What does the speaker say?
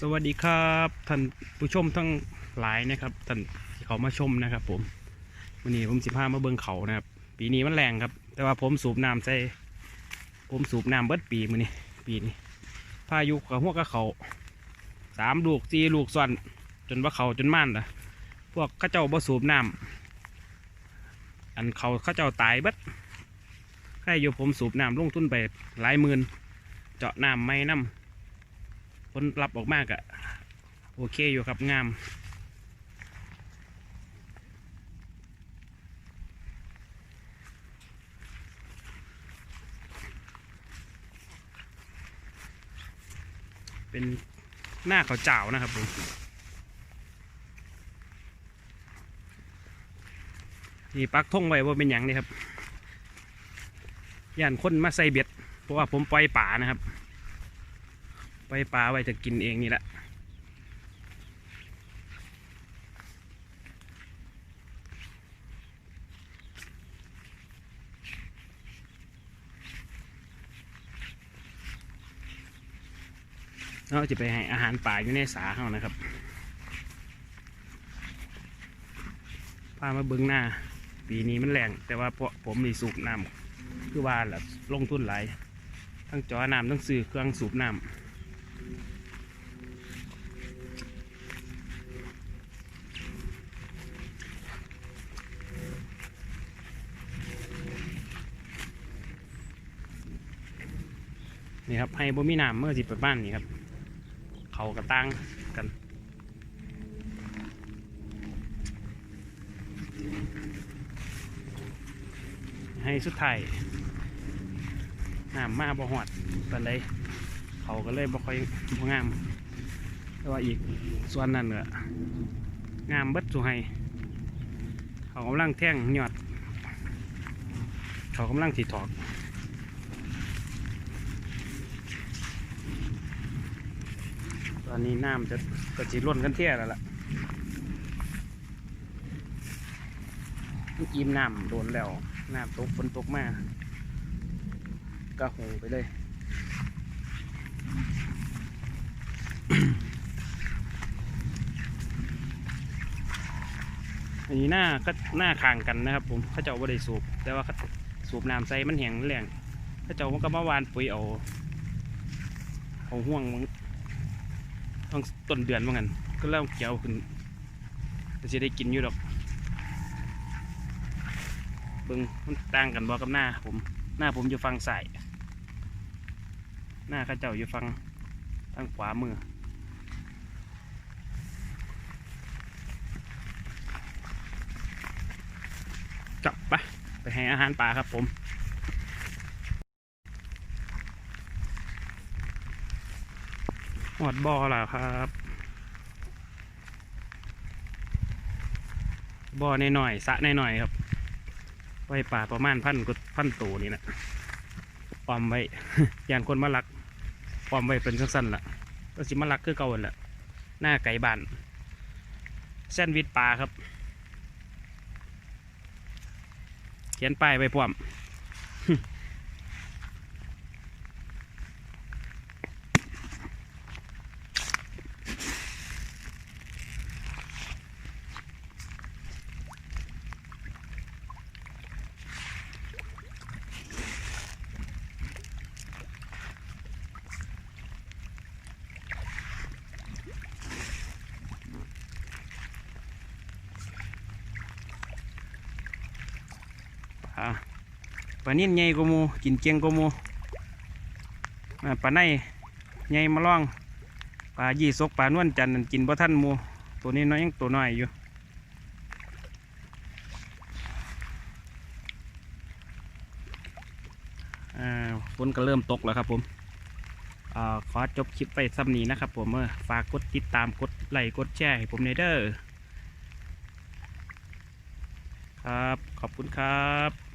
สวัสดีครับท่านผู้ชมทั้งหลายนะครับท่านที่เขามาชมนะครับ ผมวันนี้ผมสิพามาเบิ่งเขานะครับ ปีนี้มันแรงครับ แต่ว่าผมสูบน้ำใส่ผมสูบน้ำเบิดปีมือนี้ปีนี้พายุกับหัวกับเขาสามลูกสี่ลูกส่วนจนว่าเขาจนม่านละพวกข้าเจ้าบ่สูบน้ำอันเขาข้าเจ้าตายเบิดใครอยู่ผมสูบน้ำลงทุนไปหลายหมื่นเจาะน้ำไม่น้ำ ผลลัพธ์ออกมากอะโอเคอยู่ครับงาม เป็นหน้าเขาเจ้านะครับผมนี่ปักทงไว้ว่าเป็นหยังนี่ครับย่านคนมาใส่เบ็ดเพราะว่าผมปล่อยป่านะครับ ไปปลาไว้จะกินเองนี่แหละเราจะไปให้อาหารป่าอยู่ในสาเขานะครับพามาเบิ้งหน้า ปีนี้มันแรงแต่ว่าพวกผมมีสูบน้ำคือว่าหละลงทุนหลายทั้งจอน้ำทั้งซื้อเครื่องสูบน้ำ นี่ครับให้บ่มีน้ำเมื่อสิประมาณนี้ครับเขากระตั้งกันให้สุดท้ายน้ำมาบ่หอดกันเลยเขาก็เลยบ่ค่อยบ่งามแต่ว่าอีกส่วนนั้นเนี่ยงามเบิดสุให้เขากำลังแท่งหยอด เขากำลังสีถอก ตอนนี้น้ำจะก็จีล้นกันเที่ยแล้วล่ะอิ่มน้ำโดนแล้วน้ำตกฝนตกมาก็หงไปเลยอันนี้หน้าก็หน้าคางกันนะครับผมเข้าเจ้าบ่ได้สูบ แต่ว่าสูบน้ำใส่มันแห้งแรงเข้าเจ้ามันก็มาวานปุ๋ยเอาเอาห่วง มันต้งต้นเดือนว่างั้นก็เริ่มเกี่ยวขึ้นจะได้กินอยู่ดอกเบิ่งมันต่างกันบ่กับหน้าผม หน้าผมอยู่ฟังใส่ายหน้าข้าเจ้าอยู่ฟังทางขวามือกลับไปไปให้อาหารป่าครับผม หดบอแล้วครับบอในหน่อยสะในหน่อยครับ ไว้ป่าประมาณพันกพันตัวนี่นะปอมไว้ยานคนมาลักปอมไว้เป็นสั้นๆล่ะก็สิมาลักคือเก่าหั่นแหละหน้าไก่บานแซนวิชปลาครับ เขียนป้ายไปพร้อม อ่าปลานิ่นใหญ่กมูกินเกียงกมูอ่าปลาในใหญ่มาล่องปลายี่สกปลานวลจันทร์นั่นกินบ่ทันมูตัวนี้น้อยยังตัวน้อยอยู่ฝนก็เริ่มตกแล้วครับผมอขอจบคลิปไปซ้ำนี้นะครับผมฝากกดติดตามกดไลค์กดแชร์ให้ผมในเด้อ ครับ ขอบคุณครับ